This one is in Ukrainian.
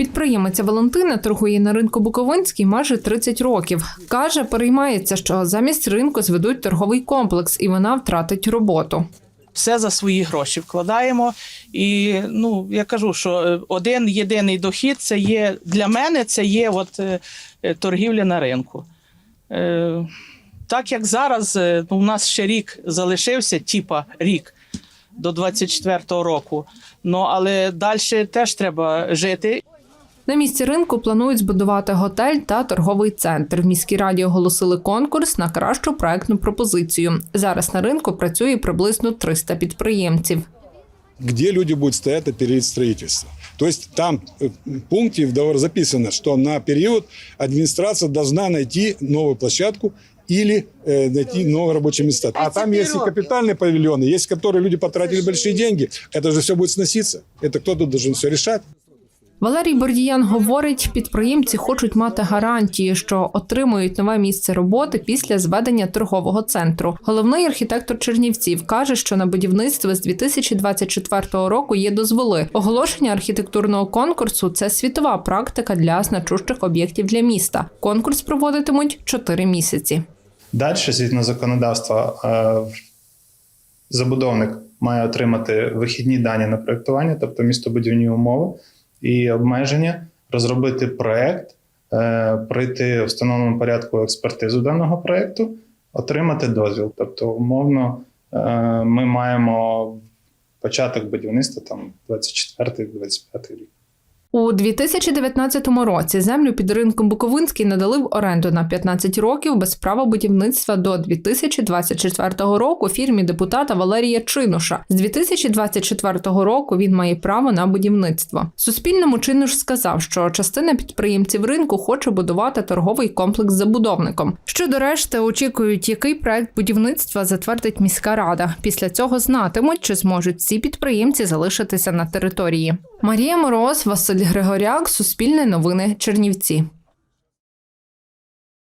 Підприємиця Валентина торгує на ринку Буковинський майже 30 років. Каже, переймається, що замість ринку зведуть торговий комплекс, і вона втратить роботу. все за свої гроші вкладаємо. І ну я кажу, що е, один єдиний дохід це є для мене, це є от, е, е, торгівля на ринку. Так як зараз ну, у нас ще рік залишився, типа рік до 24-го року. Ну але далі теж треба жити. На місці ринку планують збудувати готель та торговий центр. В міській раді оголосили конкурс на кращу проектну пропозицію. Зараз на ринку працює приблизно 300 підприємців. где люди будут стоять на период строительства. То есть там э, в пункте в договоре записано, что на период администрация должна найти новую площадку или э, найти новые рабочие места. А там есть и капитальные павильоны, есть, которые люди потратили большие деньги. Это же все будет сноситься. Это кто-то должен все решать. Валерій Бордіян говорить, підприємці хочуть мати гарантії, що отримують нове місце роботи після зведення торгового центру. Головний архітектор Чернівців каже, що на будівництво з 2024 року є дозволи. Оголошення архітектурного конкурсу це світова практика для значущих об'єктів для міста. Конкурс проводитимуть 4 місяці. Далі, згідно законодавства, е, забудовник має отримати вихідні дані на проєктування, тобто містобудівні умови і обмеження, розробити проєкт, е, пройти в встановленому порядку експертизу даного проєкту, отримати дозвіл. Тобто, умовно, е, ми маємо початок будівництва там 24-25 рік. У 2019 році землю під ринком Буковинський надали в оренду на 15 років без права будівництва до 2024 року фірмі депутата Валерія Чинуша. З 2024 року він має право на будівництво. Суспільному Чинуш сказав, що частина підприємців ринку хоче будувати торговий комплекс з забудовником. Щодо решти, очікують, який проект будівництва затвердить міська рада. Після цього знатимуть, чи зможуть ці підприємці залишитися на території. Марія Мороз, Василь Григоряк, Суспільне новини, Чернівці.